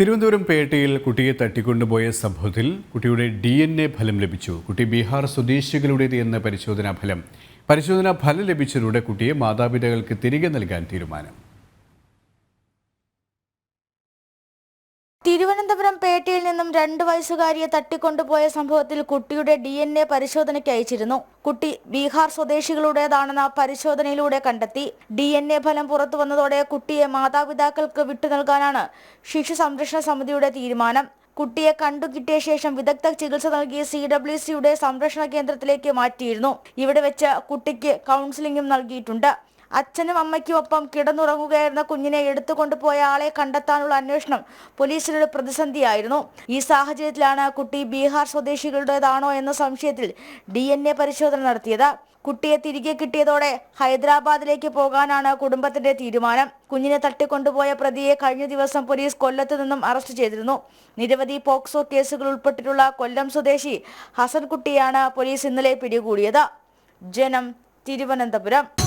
തിരുവനന്തപുരം പേട്ടയിൽ കുട്ടിയെ തട്ടിക്കൊണ്ടുപോയ സംഭവത്തിൽ കുട്ടിയുടെ ഡി എൻ എ ഫലം ലഭിച്ചു. കുട്ടി ബീഹാർ സ്വദേശികളുടേത് എന്ന പരിശോധനാ ഫലം. പരിശോധനാ ഫലം ലഭിച്ചതോടെ കുട്ടിയെ മാതാപിതാക്കൾക്ക് തിരികെ നൽകാൻ തീരുമാനം. തിരുവനന്തപുരം പേട്ടയിൽ നിന്നും രണ്ട് വയസ്സുകാരിയെ തട്ടിക്കൊണ്ടുപോയ സംഭവത്തിൽ കുട്ടിയുടെ ഡി എൻ എ പരിശോധനയ്ക്ക് അയച്ചിരുന്നു. കുട്ടി ബീഹാർ സ്വദേശികളുടേതാണെന്ന പരിശോധനയിലൂടെ കണ്ടെത്തി. ഡി എൻ എ ഫലം പുറത്തു വന്നതോടെ കുട്ടിയെ മാതാപിതാക്കൾക്ക് വിട്ടു നൽകാനാണ് ശിശു സംരക്ഷണ സമിതിയുടെ തീരുമാനം. കുട്ടിയെ കണ്ടു കിട്ടിയ ശേഷം വിദഗ്ധ ചികിത്സ നൽകി സി ഡബ്ല്യു സിയുടെ സംരക്ഷണ കേന്ദ്രത്തിലേക്ക് മാറ്റിയിരുന്നു. ഇവിടെ വെച്ച് കുട്ടിക്ക് കൗൺസിലിംഗും നൽകിയിട്ടുണ്ട്. അച്ഛനും അമ്മയ്ക്കും ഒപ്പം കിടന്നുറങ്ങുകയായിരുന്ന കുഞ്ഞിനെ എടുത്തുകൊണ്ടുപോയ ആളെ കണ്ടെത്താനുള്ള അന്വേഷണം പോലീസിനൊരു പ്രതിസന്ധിയായിരുന്നു. ഈ സാഹചര്യത്തിലാണ് കുട്ടി ബീഹാർ സ്വദേശികളുടേതാണോ എന്ന സംശയത്തിൽ ഡി പരിശോധന നടത്തിയത്. കുട്ടിയെ തിരികെ കിട്ടിയതോടെ ഹൈദരാബാദിലേക്ക് പോകാനാണ് കുടുംബത്തിന്റെ തീരുമാനം. കുഞ്ഞിനെ തട്ടിക്കൊണ്ടുപോയ പ്രതിയെ കഴിഞ്ഞ ദിവസം പോലീസ് കൊല്ലത്ത് നിന്നും അറസ്റ്റ് ചെയ്തിരുന്നു. നിരവധി പോക്സോ കേസുകൾ ഉൾപ്പെട്ടിട്ടുള്ള കൊല്ലം സ്വദേശി ഹസൻകുട്ടിയാണ് പോലീസ് ഇന്നലെ പിടികൂടിയത്. ജനം തിരുവനന്തപുരം.